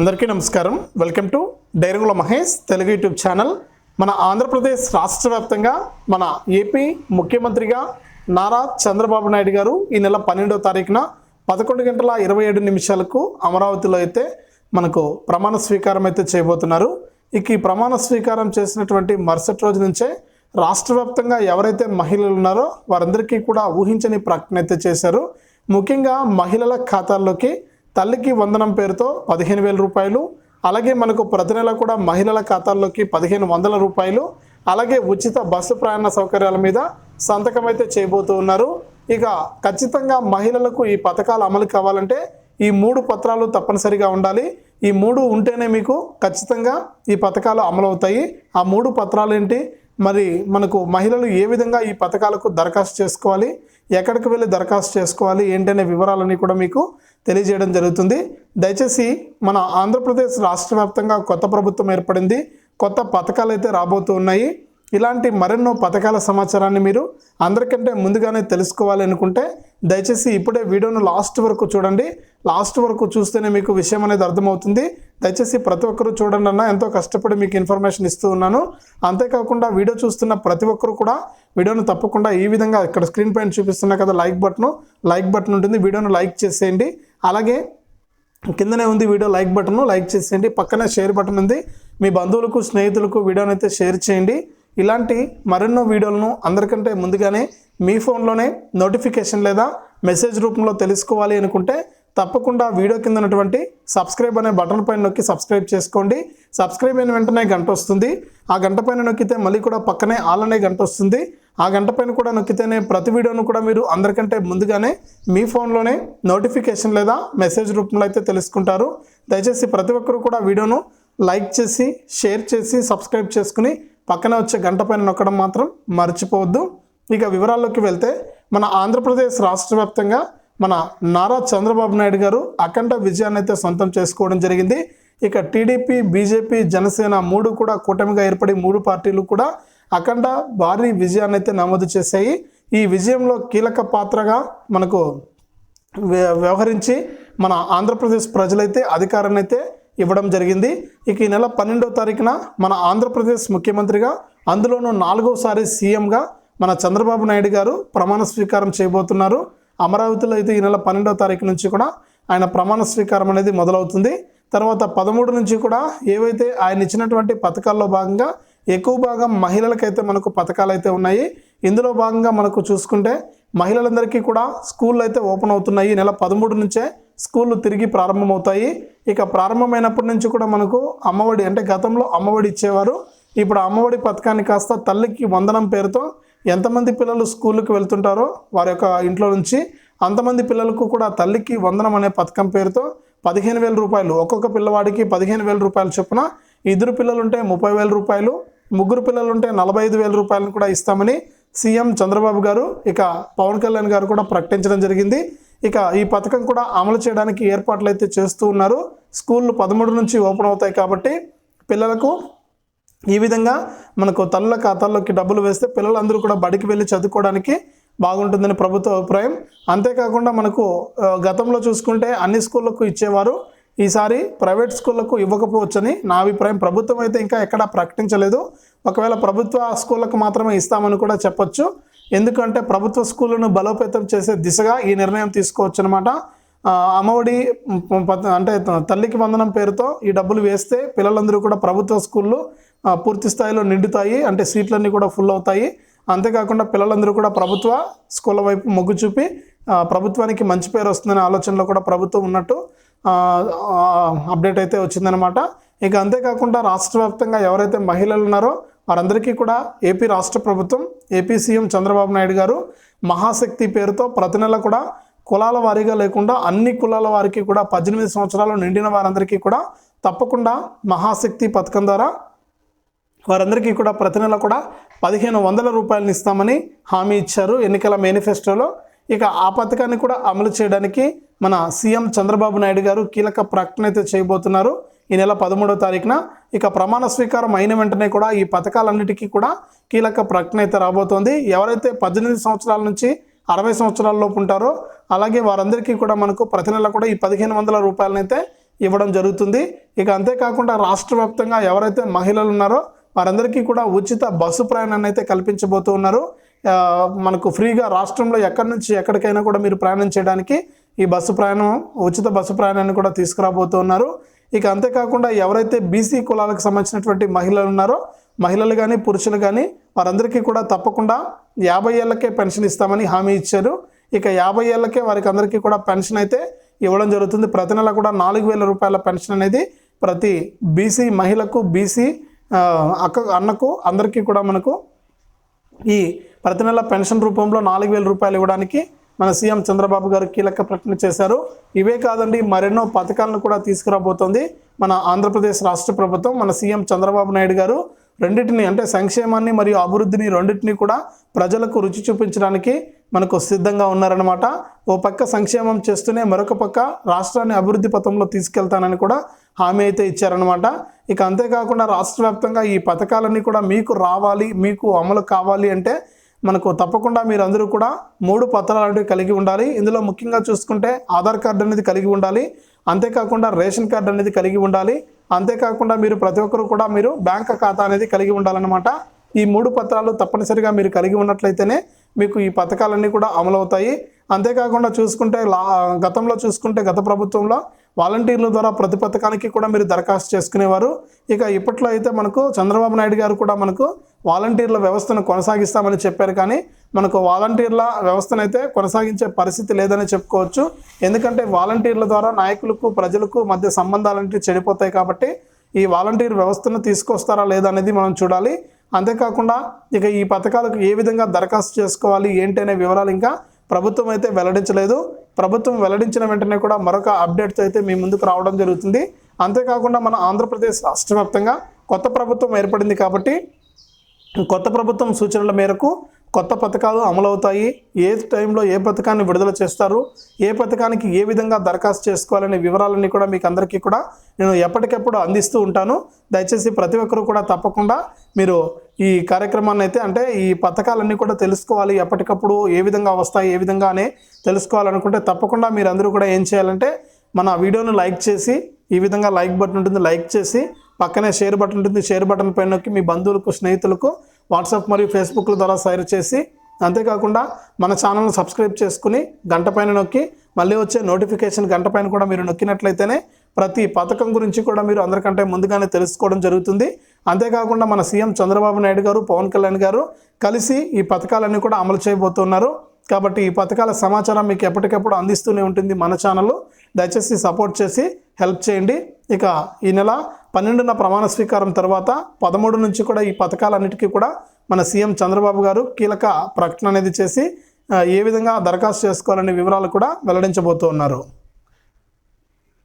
అందరికీ నమస్కారం. Welcome to డైరుగుల మహేష్ తెలుగు యూట్యూబ్ ఛానల్. మన ఆంధ్రప్రదేశ్ రాష్ట్ర వ్యాప్తంగా మన ఏపీ ముఖ్యమంత్రిగా నారా చంద్రబాబు నాయుడు గారు ఈ నెల పన్నెండవ తారీఖున పదకొండు గంటల ఇరవై ఏడు నిమిషాలకు అమరావతిలో అయితే మనకు ప్రమాణ స్వీకారం అయితే చేయబోతున్నారు. ఇక ఈ ప్రమాణ స్వీకారం చేసినటువంటి మరుసటి రోజు నుంచే రాష్ట్ర వ్యాప్తంగా ఎవరైతే మహిళలు ఉన్నారో వారందరికీ కూడా ఊహించని ప్రకటన అయితే చేశారు. ముఖ్యంగా మహిళల ఖాతాల్లోకి తల్లికి వందనం పేరుతో పదిహేను వేల రూపాయలు అలాగే మనకు ప్రతి నెల కూడా మహిళల ఖాతాల్లోకి పదిహేను వందల రూపాయలు అలాగే ఉచిత బస్సు ప్రయాణ సౌకర్యాల మీద సంతకం అయితే చేయబోతూ ఉన్నారు. ఇక ఖచ్చితంగా మహిళలకు ఈ పథకాలు అమలు కావాలంటే ఈ మూడు పత్రాలు తప్పనిసరిగా ఉండాలి. ఈ మూడు ఉంటేనే మీకు ఖచ్చితంగా ఈ పథకాలు అమలవుతాయి. ఆ మూడు పత్రాలు ఏంటి? మరి మనకు మహిళలు ఏ విధంగా ఈ పథకాలకు దరఖాస్తు చేసుకోవాలి? ఎక్కడికి వెళ్ళి దరఖాస్తు చేసుకోవాలి? ఏంటనే వివరాలన్నీ కూడా మీకు తెలియజేయడం జరుగుతుంది. దయచేసి మన ఆంధ్రప్రదేశ్ రాష్ట్ర వ్యాప్తంగా కొత్త ప్రభుత్వం ఏర్పడింది. కొత్త పథకాలు అయితే రాబోతూ ఉన్నాయి. ఇలాంటి మరెన్నో పథకాల సమాచారాన్ని మీరు అందరికంటే ముందుగానే తెలుసుకోవాలి అనుకుంటే దయచేసి ఇప్పుడే వీడియోను లాస్ట్ వరకు చూడండి. లాస్ట్ వరకు చూస్తేనే మీకు విషయం అనేది అర్థమవుతుంది. దయచేసి ప్రతి ఒక్కరూ చూడండి అన్న ఎంతో కష్టపడి మీకు ఇన్ఫర్మేషన్ ఇస్తూ ఉన్నాను. అంతేకాకుండా వీడియో చూస్తున్న ప్రతి ఒక్కరు కూడా వీడియోను తప్పకుండా ఈ విధంగా ఇక్కడ స్క్రీన్ పైన చూపిస్తున్నా కదా లైక్ బటన్. లైక్ బటన్ ఉంటుంది. వీడియోను లైక్ చేసేయండి. అలాగే కిందనే ఉంది వీడియో లైక్ బటన్ లైక్ చేసేయండి. పక్కనే షేర్ బటన్ ఉంది. మీ బంధువులకు స్నేహితులకు వీడియోని అయితే షేర్ చేయండి. ఇలాంటి మరెన్నో వీడియోలను అందరికంటే ముందుగానే మీ ఫోన్లోనే నోటిఫికేషన్ లేదా మెసేజ్ రూపంలో తెలుసుకోవాలి అనుకుంటే తప్పకుండా వీడియో కింద ఉన్నటువంటి సబ్స్క్రైబ్ అనే బటన్ పైన నొక్కి సబ్స్క్రైబ్ చేసుకోండి. సబ్స్క్రైబ్ అయిన వెంటనే గంట వస్తుంది. ఆ గంట పైన నొక్కితే మళ్ళీ కూడా పక్కనే ఆల్ అనే గంట వస్తుంది. ఆ గంట పైన కూడా నొక్కితేనే ప్రతి వీడియోను కూడా మీరు అందరికంటే ముందుగానే మీ ఫోన్లోనే నోటిఫికేషన్ లేదా మెసేజ్ రూపంలో అయితే తెలుసుకుంటారు. దయచేసి ప్రతి ఒక్కరు కూడా వీడియోను లైక్ చేసి షేర్ చేసి సబ్స్క్రైబ్ చేసుకుని పక్కన వచ్చే గంట పైన నొక్కడం మాత్రం మర్చిపోవద్దు. ఇక వివరాల్లోకి వెళ్తే మన ఆంధ్రప్రదేశ్ రాష్ట్ర వ్యాప్తంగా మన నారా చంద్రబాబు నాయుడు గారు అఖండ విజయాన్ని అయితే సొంతం చేసుకోవడం జరిగింది. ఇక టీడీపీ బీజేపీ జనసేన మూడు కూడా కూటమిగా ఏర్పడి మూడు పార్టీలు కూడా అఖండ భారీ విజయాన్ని అయితే నమోదు చేశాయి. ఈ విజయంలో కీలక పాత్రగా మనకు వ్య- వ్యవహరించి మన ఆంధ్రప్రదేశ్ ప్రజలైతే అధికారాన్ని అయితే ఇవ్వడం జరిగింది. ఇక ఈ నెల పన్నెండవ తారీఖున మన ఆంధ్రప్రదేశ్ ముఖ్యమంత్రిగా అందులోనూ నాలుగోసారి సీఎంగా మన చంద్రబాబు నాయుడు గారు ప్రమాణ స్వీకారం చేయబోతున్నారు. అమరావతిలో అయితే ఈ నెల పన్నెండవ తారీఖు నుంచి కూడా ఆయన ప్రమాణ స్వీకారం అనేది మొదలవుతుంది. తర్వాత పదమూడు నుంచి కూడా ఏవైతే ఆయన ఇచ్చినటువంటి పథకాల్లో భాగంగా ఎక్కువ భాగం మహిళలకైతే మనకు పథకాలు అయితే ఉన్నాయి. ఇందులో భాగంగా మనకు చూసుకుంటే మహిళలందరికీ కూడా స్కూళ్ళు అయితే ఓపెన్ అవుతున్నాయి. నెల పదమూడు నుంచే స్కూళ్ళు తిరిగి ప్రారంభమవుతాయి. ఇక ప్రారంభమైనప్పటి నుంచి కూడా మనకు అమ్మఒడి అంటే గతంలో అమ్మఒడి ఇచ్చేవారు. ఇప్పుడు అమ్మఒడి పథకాన్ని కాస్త తల్లికి వందనం పేరుతో ఎంతమంది పిల్లలు స్కూళ్ళకి వెళ్తుంటారో వారి యొక్క ఇంట్లో నుంచి అంతమంది పిల్లలకు కూడా తల్లికి వందనం అనే పథకం పేరుతో పదిహేను వేల రూపాయలు ఒక్కొక్క పిల్లవాడికి పదిహేను వేల రూపాయలు చొప్పున ఇద్దరు పిల్లలుంటే ముప్పై వేల రూపాయలు ముగ్గురు పిల్లలు ఉంటే నలభై ఐదు వేల రూపాయలను కూడా ఇస్తామని సీఎం చంద్రబాబు గారు ఇక పవన్ కళ్యాణ్ గారు కూడా ప్రకటించడం జరిగింది. ఇక ఈ పథకం కూడా అమలు చేయడానికి ఏర్పాట్లు అయితే చేస్తూ ఉన్నారు. స్కూళ్ళు పదమూడు నుంచి ఓపెన్ అవుతాయి కాబట్టి పిల్లలకు ఈ విధంగా మనకు తల్లుల ఖాతాల్లోకి డబ్బులు వేస్తే పిల్లలందరూ కూడా బడికి వెళ్ళి చదువుకోవడానికి బాగుంటుందని ప్రభుత్వ అభిప్రాయం. అంతేకాకుండా మనకు గతంలో చూసుకుంటే అన్ని స్కూళ్ళకు ఇచ్చేవారు. ఈసారి ప్రైవేట్ స్కూళ్ళకు ఇవ్వకపోవచ్చని నా అభిప్రాయం. ప్రభుత్వం అయితే ఇంకా ఎక్కడా ప్రకటించలేదు. ఒకవేళ ప్రభుత్వ స్కూళ్ళకు మాత్రమే ఇస్తామని కూడా చెప్పొచ్చు. ఎందుకంటే ప్రభుత్వ స్కూళ్ళను బలోపేతం చేసే దిశగా ఈ నిర్ణయం తీసుకోవచ్చు అనమాట అమ్మఒడి ప- అంటే తల్లికి వందనం పేరుతో ఈ డబ్బులు వేస్తే పిల్లలందరూ కూడా ప్రభుత్వ స్కూళ్ళు పూర్తి స్థాయిలో నిండుతాయి. అంటే సీట్లన్నీ కూడా ఫుల్ అవుతాయి. అంతేకాకుండా పిల్లలందరూ కూడా ప్రభుత్వ స్కూళ్ళ వైపు మొగ్గు చూపి ప్రభుత్వానికి మంచి పేరు వస్తుందనే ఆలోచనలో కూడా ప్రభుత్వం ఉన్నట్టు అప్డేట్ అయితే వచ్చిందనమాట ఇక అంతేకాకుండా రాష్ట్ర వ్యాప్తంగా ఎవరైతే మహిళలు ఉన్నారో వారందరికీ కూడా ఏపీ రాష్ట్ర ప్రభుత్వం ఏపీ సీఎం చంద్రబాబు నాయుడు గారు మహాశక్తి పేరుతో ప్రతి నెల కూడా కులాల వారీగా లేకుండా అన్ని కులాల వారికి కూడా పద్దెనిమిది సంవత్సరాలు నిండిన వారందరికీ కూడా తప్పకుండా మహాశక్తి పథకం ద్వారా వారందరికీ కూడా ప్రతి నెల కూడా పదిహేను వందల రూపాయలను ఇస్తామని హామీ ఇచ్చారు ఎన్నికల మేనిఫెస్టోలో. ఇక ఆ పథకాన్ని కూడా అమలు చేయడానికి మన సీఎం చంద్రబాబు నాయుడు గారు కీలక ప్రకటన అయితే చేయబోతున్నారు. ఈ నెల పదమూడవ తారీఖున ఇక ప్రమాణ స్వీకారం అయిన వెంటనే కూడా ఈ పథకాలన్నిటికీ కూడా కీలక ప్రకటన అయితే రాబోతోంది. ఎవరైతే పద్దెనిమిది సంవత్సరాల నుంచి అరవై సంవత్సరాలలోపు ఉంటారో అలాగే వారందరికీ కూడా మనకు ప్రతి నెల కూడా ఈ పదిహేను వందల రూపాయలనైతే ఇవ్వడం జరుగుతుంది. ఇక అంతేకాకుండా రాష్ట్ర వ్యాప్తంగా ఎవరైతే మహిళలు ఉన్నారో వారందరికీ కూడా ఉచిత బస్సు ప్రయాణాన్ని అయితే కల్పించబోతూ ఉన్నారు. మనకు ఫ్రీగా రాష్ట్రంలో ఎక్కడి నుంచి ఎక్కడికైనా కూడా మీరు ప్రయాణం చేయడానికి ఈ బస్సు ప్రయాణం ఉచిత బస్సు ప్రయాణాన్ని కూడా తీసుకురాబోతున్నారు. ఇక అంతేకాకుండా ఎవరైతే బీసీ కులాలకు సంబంధించినటువంటి మహిళలు ఉన్నారో మహిళలు కానీ పురుషులు కానీ వారందరికీ కూడా తప్పకుండా యాభై ఏళ్ళకే పెన్షన్ ఇస్తామని హామీ ఇచ్చారు. ఇక యాభై ఏళ్ళకే వారికి అందరికీ కూడా పెన్షన్ అయితే ఇవ్వడం జరుగుతుంది. ప్రతి నెల కూడా నాలుగు వేల రూపాయల పెన్షన్ అనేది ప్రతి బీసీ మహిళకు బీసీ అక్క అన్నకు అందరికీ కూడా మనకు ఈ ప్రతి నెల పెన్షన్ రూపంలో నాలుగు వేల రూపాయలు ఇవ్వడానికి మన సీఎం చంద్రబాబు గారు కీలక ప్రకటన చేశారు. ఇవే కాదండి మరెన్నో పథకాలను కూడా తీసుకురాబోతోంది మన ఆంధ్రప్రదేశ్ రాష్ట్ర ప్రభుత్వం మన సీఎం చంద్రబాబు నాయుడు గారు. రెండింటిని అంటే సంక్షేమాన్ని మరియు అభివృద్ధిని రెండింటిని కూడా ప్రజలకు రుచి చూపించడానికి మనకు సిద్ధంగా ఉన్నారనమాట ఓ పక్క సంక్షేమం చేస్తూనే మరొక పక్క రాష్ట్రాన్ని అభివృద్ధి పథంలో తీసుకెళ్తానని కూడా హామీ అయితే ఇచ్చారనమాట ఇక అంతేకాకుండా రాష్ట్ర వ్యాప్తంగా ఈ పథకాలన్నీ కూడా మీకు రావాలి మీకు అమలు కావాలి అంటే మనకు తప్పకుండా మీరు అందరూ కూడా మూడు పత్రాలు అనేవి కలిగి ఉండాలి. ఇందులో ముఖ్యంగా చూసుకుంటే ఆధార్ కార్డు అనేది కలిగి ఉండాలి. అంతేకాకుండా రేషన్ కార్డు అనేది కలిగి ఉండాలి. అంతేకాకుండా మీరు ప్రతి ఒక్కరు కూడా మీరు బ్యాంక్ ఖాతా అనేది కలిగి ఉండాలన్నమాట. ఈ మూడు పత్రాలు తప్పనిసరిగా మీరు కలిగి ఉన్నట్లయితేనే మీకు ఈ పథకాలన్నీ కూడా అమలవుతాయి. అంతేకాకుండా చూసుకుంటే లా గతంలో చూసుకుంటే గత ప్రభుత్వంలో వాలంటీర్ల ద్వారా ప్రతి పథకానికి కూడా మీరు దరఖాస్తు చేసుకునేవారు. ఇక ఇప్పట్లో అయితే మనకు చంద్రబాబు నాయుడు గారు కూడా మనకు వాలంటీర్ల వ్యవస్థను కొనసాగిస్తామని చెప్పారు కానీ మనకు వాలంటీర్ల వ్యవస్థను అయితే కొనసాగించే పరిస్థితి లేదని చెప్పుకోవచ్చు. ఎందుకంటే వాలంటీర్ల ద్వారా నాయకులకు ప్రజలకు మధ్య సంబంధాలంటే చెడిపోతాయి కాబట్టి ఈ వాలంటీర్ వ్యవస్థను తీసుకొస్తారా లేదా అనేది మనం చూడాలి. అంతేకాకుండా ఇక ఈ పథకాలకు ఏ విధంగా దరఖాస్తు చేసుకోవాలి ఏంటి అనే వివరాలు ఇంకా ప్రభుత్వం అయితే వెల్లడించలేదు. ప్రభుత్వం వెల్లడించిన వెంటనే కూడా మరొక అప్డేట్తో అయితే మీ ముందుకు రావడం జరుగుతుంది. అంతేకాకుండా మన ఆంధ్రప్రదేశ్ రాష్ట్ర వ్యాప్తంగా కొత్త ప్రభుత్వం ఏర్పడింది కాబట్టి కొత్త ప్రభుత్వం సూచనల మేరకు కొత్త పథకాలు అమలవుతాయి. ఏ టైంలో ఏ పథకాన్ని విడుదల చేస్తారు? ఏ పథకానికి ఏ విధంగా దరఖాస్తు చేసుకోవాలనే వివరాలన్నీ కూడా మీకు అందరికీ కూడా నేను ఎప్పటికప్పుడు అందిస్తూ ఉంటాను. దయచేసి ప్రతి ఒక్కరూ కూడా తప్పకుండా మీరు ఈ కార్యక్రమాన్ని అయితే అంటే ఈ పథకాలన్నీ కూడా తెలుసుకోవాలి. ఎప్పటికప్పుడు ఏ విధంగా వస్తాయి ఏ విధంగానే తెలుసుకోవాలనుకుంటే తప్పకుండా మీరు అందరూ కూడా ఏం చేయాలంటే మన వీడియోను లైక్ చేసి ఈ విధంగా లైక్ బటన్ ఉంటుంది లైక్ చేసి పక్కనే షేర్ బటన్ ఉంటుంది షేర్ బటన్ పైన నొక్కి మీ బంధువులకు స్నేహితులకు వాట్సాప్ మరియు ఫేస్బుక్ల ద్వారా షేర్ చేసి అంతేకాకుండా మన ఛానల్ను సబ్స్క్రైబ్ చేసుకుని గంట పైన నొక్కి మళ్ళీ వచ్చే నోటిఫికేషన్ గంట పైన కూడా మీరు నొక్కినట్లయితేనే ప్రతి పథకం గురించి కూడా మీరు అందరికంటే ముందుగానే తెలుసుకోవడం జరుగుతుంది. అంతేకాకుండా మన సీఎం చంద్రబాబు నాయుడు గారు పవన్ కళ్యాణ్ గారు కలిసి ఈ పథకాలన్నీ కూడా అమలు చేయబోతున్నారు. కాబట్టి ఈ పథకాల సమాచారం మీకు ఎప్పటికప్పుడు అందిస్తూనే ఉంటుంది మన ఛానల్ దయచేసి సపోర్ట్ చేసి హెల్ప్ చేయండి. ఇక ఈ నెల పన్నెండున ప్రమాణ స్వీకారం తర్వాత పదమూడు నుంచి కూడా ఈ పథకాలన్నిటికీ కూడా మన సీఎం చంద్రబాబు గారు కీలక ప్రకటన అనేది చేసి ఏ విధంగా దరఖాస్తు చేసుకోవాలనే వివరాలు కూడా వెల్లడించబోతూ ఉన్నారు.